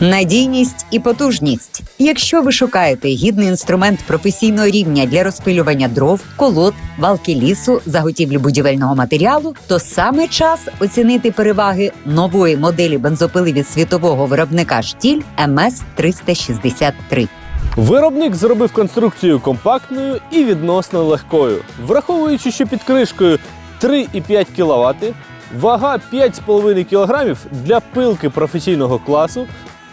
Надійність і потужність. Якщо ви шукаєте гідний інструмент професійного рівня для розпилювання дров, колод, валки лісу, заготівлі будівельного матеріалу, то саме час оцінити переваги нової моделі бензопили від світового виробника штіль МС 363 Виробник зробив конструкцію компактною і відносно легкою, враховуючи, що під кришкою 3,5 кВт, вага 5,5 кг для пилки професійного класу,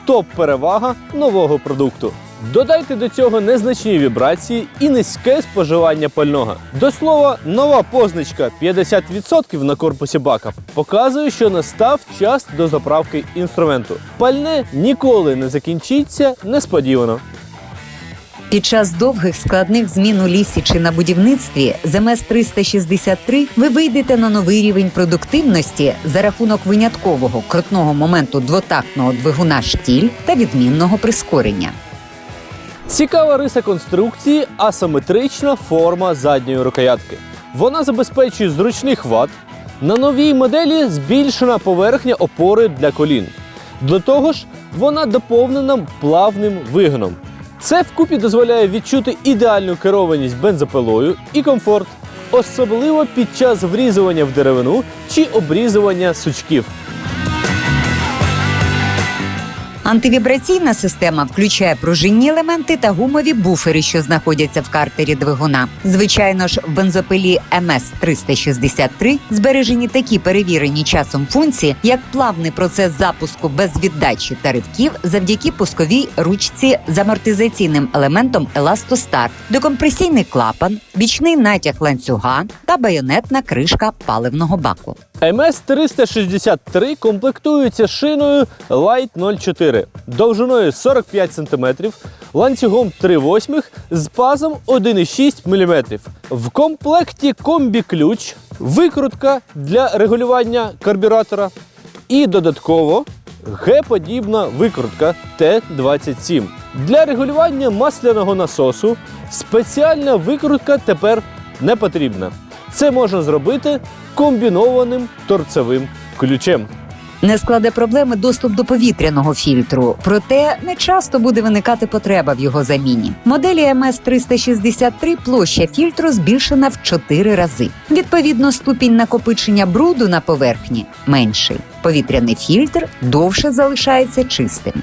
топ-перевага нового продукту. Додайте до цього незначні вібрації і низьке споживання пального. До слова, нова позначка 50% на корпусі бака показує, що настав час до заправки інструменту. Пальне ніколи не закінчиться несподівано. Під час довгих складних змін у лісі чи на будівництві з МС 363 ви вийдете на новий рівень продуктивності за рахунок виняткового крутного моменту двотактного двигуна штіль та відмінного прискорення. Цікава риса конструкції асиметрична форма задньої рукоятки. Вона забезпечує зручний хват. На новій моделі збільшена поверхня опори для колін. До того ж, вона доповнена плавним вигином. Це вкупі дозволяє відчути ідеальну керованість бензопилою і комфорт, особливо під час врізування в деревину чи обрізування сучків. Антивібраційна система включає пружинні елементи та гумові буфери, що знаходяться в картері двигуна. Звичайно ж, в бензопилі МС 363 збережені такі перевірені часом функції, як плавний процес запуску без віддачі та ривків завдяки пусковій ручці з амортизаційним елементом Еластостар, декомпресійний клапан, бічний натяг ланцюга та байонетна кришка паливного баку. МС 363 комплектується шиною Light 04 довжиною 45 см, ланцюгом 3 восьмих з пазом 1,6 мм. В комплекті комбі-ключ, викрутка для регулювання карбюратора і додатково Г-подібна викрутка Т-27. Для регулювання масляного насосу спеціальна викрутка тепер не потрібна. Це можна зробити комбінованим торцевим ключем. Не складе проблеми доступ до повітряного фільтру, проте не часто буде виникати потреба в його заміні. Моделі МС 363 площа фільтру збільшена в 4 рази. Відповідно, ступінь накопичення бруду на поверхні менший. Повітряний фільтр довше залишається чистим.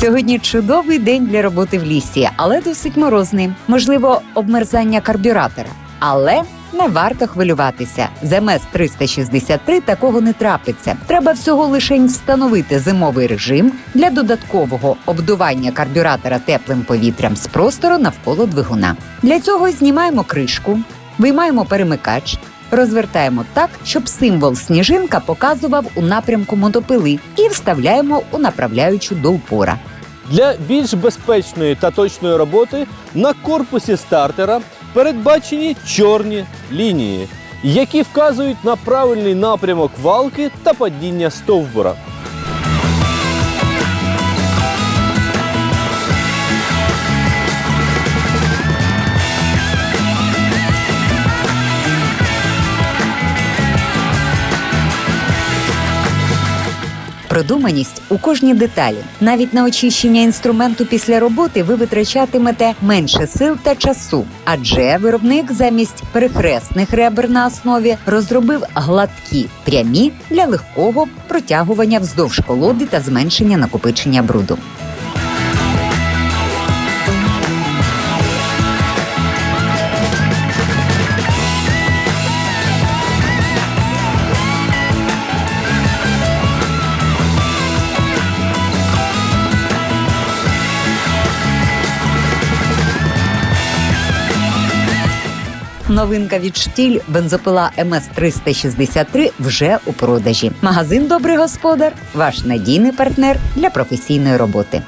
Сьогодні чудовий день для роботи в лісі, але досить морозний. Можливо, обмерзання карбюратора. Але не варто хвилюватися. З МС 363 такого не трапиться. Треба всього лише встановити зимовий режим для додаткового обдування карбюратора теплим повітрям з простору навколо двигуна. Для цього знімаємо кришку, виймаємо перемикач. Розвертаємо так, щоб символ сніжинка показував у напрямку мотопили, і вставляємо у направляючу до упора. Для більш безпечної та точної роботи на корпусі стартера передбачені чорні лінії, які вказують на правильний напрямок валки та падіння стовбура. Продуманість у кожній деталі. Навіть на очищення інструменту після роботи ви витрачатимете менше сил та часу, адже виробник замість перехресних ребер на основі розробив гладкі прямі для легкого протягування вздовж колоди та зменшення накопичення бруду. Новинка від штіль бензопила МС 363 вже у продажі. Магазин Добрий господар ваш надійний партнер для професійної роботи.